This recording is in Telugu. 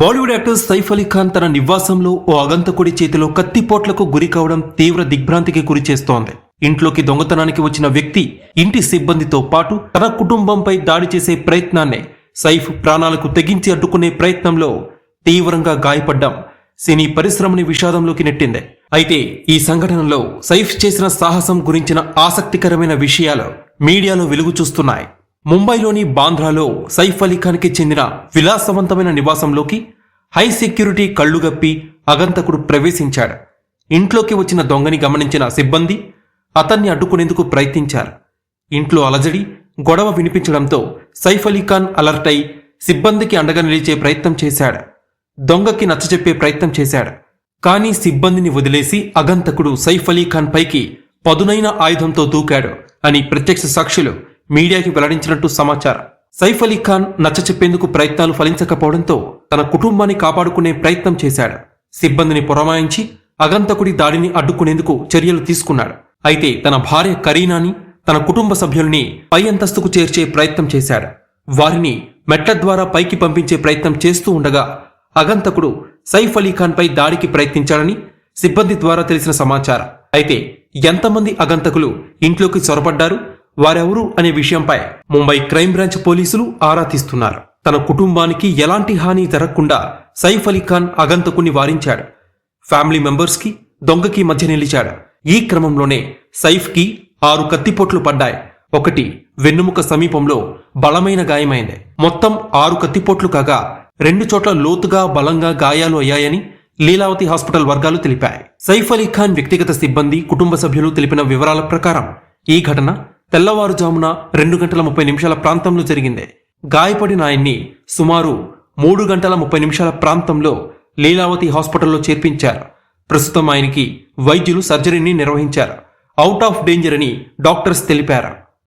బాలీవుడ్ యాక్టర్ సైఫ్ అలీ ఖాన్ తన నివాసంలో ఓ అగంతకుడి చేతిలో కత్తిపోట్లకు గురి కావడం తీవ్ర దిగ్భ్రాంతికి గురి చేస్తోంది. ఇంట్లోకి దొంగతనానికి వచ్చిన వ్యక్తి ఇంటి సిబ్బందితో పాటు తన కుటుంబంపై దాడి చేసే ప్రయత్నాన్ని సైఫ్ ప్రాణాలకు తెగించి అడ్డుకునే ప్రయత్నంలో తీవ్రంగా గాయపడ్డం. సినీ పరిశ్రమని విషాదంలోకి నెట్టింది. అయితే ఈ సంఘటనలో సైఫ్ చేసిన సాహసం గురించిన ఆసక్తికరమైన విషయాలు మీడియాలో వెలుగు చూస్తున్నాయి. ముంబైలోని బాంద్రాలో సైఫ్ అలీ ఖాన్కి చెందిన విలాసవంతమైన నివాసంలోకి హై సెక్యూరిటీ కళ్ళుగప్పి అగంతకుడు ప్రవేశించాడు. ఇంట్లోకి వచ్చిన దొంగని గమనించిన సిబ్బంది అతన్ని అడ్డుకునేందుకు ప్రయత్నించారు. ఇంట్లో అలజడి గొడవ వినిపించడంతో సైఫ్ అలీ ఖాన్ అలర్ట్ అయి సిబ్బందికి అండగా నిలిచే ప్రయత్నం చేశాడు. దొంగకి నచ్చజెప్పే ప్రయత్నం చేశాడు. కానీ సిబ్బందిని వదిలేసి అగంతకుడు సైఫ్ అలీ ఖాన్ పైకి పదునైన ఆయుధంతో దూకాడు అని ప్రత్యక్ష సాక్షులు మీడియాకి వెల్లడించినట్టు సమాచారం. సైఫ్ అలీ ఖాన్ నచ్చచెప్పేందుకు ప్రయత్నాలు ఫలించకపోవడంతో తన కుటుంబాన్ని కాపాడుకునే ప్రయత్నం చేశాడు. సిబ్బందిని పురమాయించి అగంతకుడి దాడిని అడ్డుకునేందుకు చర్యలు తీసుకున్నాడు. అయితే తన భార్య కరీనాని తన కుటుంబ సభ్యుల్ని పై అంతస్తుకు చేర్చే ప్రయత్నం చేశాడు. వారిని మెట్ల ద్వారా పైకి పంపించే ప్రయత్నం చేస్తూ ఉండగా అగంతకుడు సైఫ్ అలీ ఖాన్ పై దాడికి ప్రయత్నించాడని సిబ్బంది ద్వారా తెలిసిన సమాచారం. అయితే ఎంతమంది అగంతకులు ఇంట్లోకి చొరబడ్డారు? వారెవరు అనే విషయంపై ముంబై క్రైమ్ బ్రాంచ్ పోలీసులు ఆరా తీస్తున్నారు. తన కుటుంబానికి ఎలాంటి హాని జరగకుండా సైఫ్ అలీ ఖాన్ అగంతకుని వారించాడు ఫ్యామిలీ మెంబర్స్కి దొంగకి మధ్య నిలిచాడు. ఈ క్రమంలోనే సైఫ్కి ఆరు కత్తిపోట్లు పడ్డాయి. ఒకటి వెన్నుముక సమీపంలో బలమైన గాయమైంది. మొత్తం ఆరు కత్తిపోట్లు కాగా రెండు చోట్ల లోతుగా బలంగా గాయాలు అయ్యాయని లీలావతి హాస్పిటల్ వర్గాలు తెలిపాయి. సైఫ్ అలీ ఖాన్ వ్యక్తిగత సిబ్బంది కుటుంబ సభ్యులు తెలిపిన వివరాల ప్రకారం ఈ ఘటన తెల్లవారుజామున రెండు గంటల ముప్పై నిమిషాల ప్రాంతంలో జరిగింది. గాయపడిన ఆయన్ని సుమారు మూడు గంటల ముప్పై నిమిషాల ప్రాంతంలో లీలావతి హాస్పిటల్లో చేర్పించారు. ప్రస్తుతం ఆయనకి వైద్యులు సర్జరీని నిర్వహించారు. అవుట్ ఆఫ్ డేంజర్ అని డాక్టర్స్ తెలిపారు.